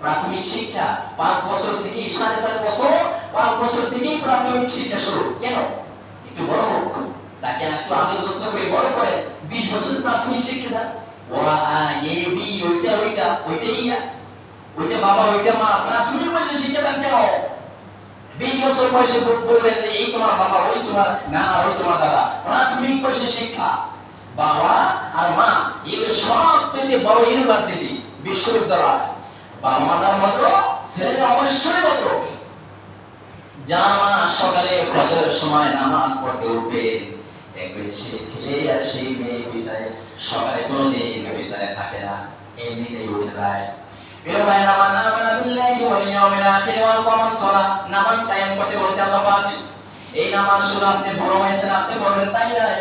প্রাথমিক শিক্ষা, পাঁচ বছর থেকে সাড়ে চার বছর, পাঁচ বছর থেকেই প্রাথমিক শিক্ষা শুরু। কেন? একটু বড় হোক। তাকে একটু আদর যত্ন করে বড় করে। বিশ বছর প্রাথমিক শিক্ষা আ, এ বি, ওইটা ওইটা ওইটা বাবা, ওইটা মা। প্রাথমিক বয়সে শিক্ষা দেন কেন? বিশ বছর বয়সে যে, এই তোমার বাবা, ওই তোমার নানা ওই তোমার দাদা। প্রাথমিক বয়সে শিক্ষা। বাবা আর মা, এগুলো সব থেকে বড় ইউনিভার্সিটি বিশ্ববিদ্যালয়। এই নামাজ শুরু আপনি বড় হয়েছেন, আপনি তাই নয়।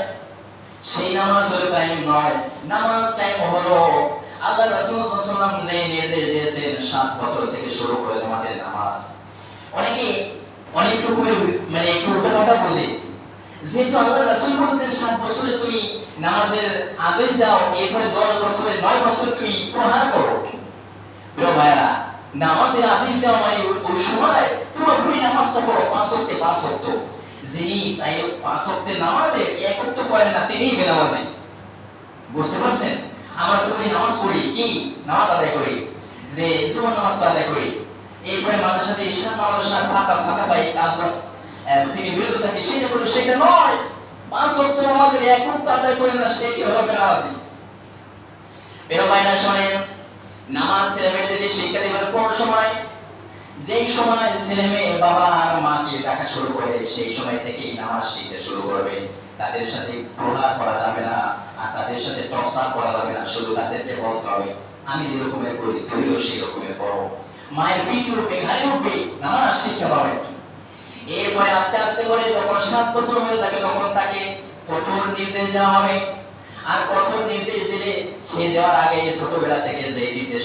সেই নামাজ হলো টাইম নয়, নামাজ টাইম হলো আল্লাহ রাসূল সাল্লাল্লাহু আলাইহি নির্দেশ দিয়েছেন সাত বছর থেকে শুরু করে তোমাদের নামাজ। অনেকে অনেক রকমের মানে একটু উল্টো কথা বোঝে যেহেতু আল্লাহ রাসূল বলেছেন সাত বছরে তুমি নামাজের আদেশ দাও, এরপরে দশ বছরে নয় বছর তুমি প্রহার করো। প্রিয় ভাইরা নামাজের আদেশ দেওয়া মানে ওই- সময় পুরোপুরি নামাজটা পড়ো, পাঁচ অক্টে পাঁচ অক্ট যিনি পাঁচ অক্টে নামাজে এক অক্ট পড়েন না, তিনিই বেনামাজি। বুঝতে পারছেন? আমরা তো নামাজ পড়ি। কি? নামাজ আদায় করি। যে জীবন নামাজ আদায় করি। এরপরে মাঝে সাথে নামাজের সাথে ফাঁকা ফাঁকা পাই, কাজ থেকে বিরত থাকি। সেটা করল সেটা নয়। পাঁচ অক্ট নামাজের এক অক্ট আদায় করেন না, সেটি হলো বেনামাজি। প্রিয় ভাইরা শোনেন, নামাজ ছেলে মেয়েদেরকে শিক্ষা দিবেন কোন সময়? যেই সময় ছেলে মেয়ে বাবা আর মাকে ডাকা শুরু করে, সেই সময় থেকেই নামাজ শিখতে শুরু করবে। তাদের সাথে প্রহার করা যাবে না। তাদের সাথে প্রস্তাব করা লাগে না, শুধু তাদেরকে বলতে হবে, আমি যেরকমের করি, তুমিও সেই করো। মায়ের পিঠে রূপে ঘাড়ে উঠবে নামাজ শিক্ষা পাবে এরপরে আস্তে আস্তে করে যখন সাত বছর হয়ে যাবে, তখন তাকে কঠোর নির্দেশ দেওয়া হবে। আর কঠোর নির্দেশ দিলে সে দেওয়ার আগে ছোটবেলা থেকে যে নির্দেশ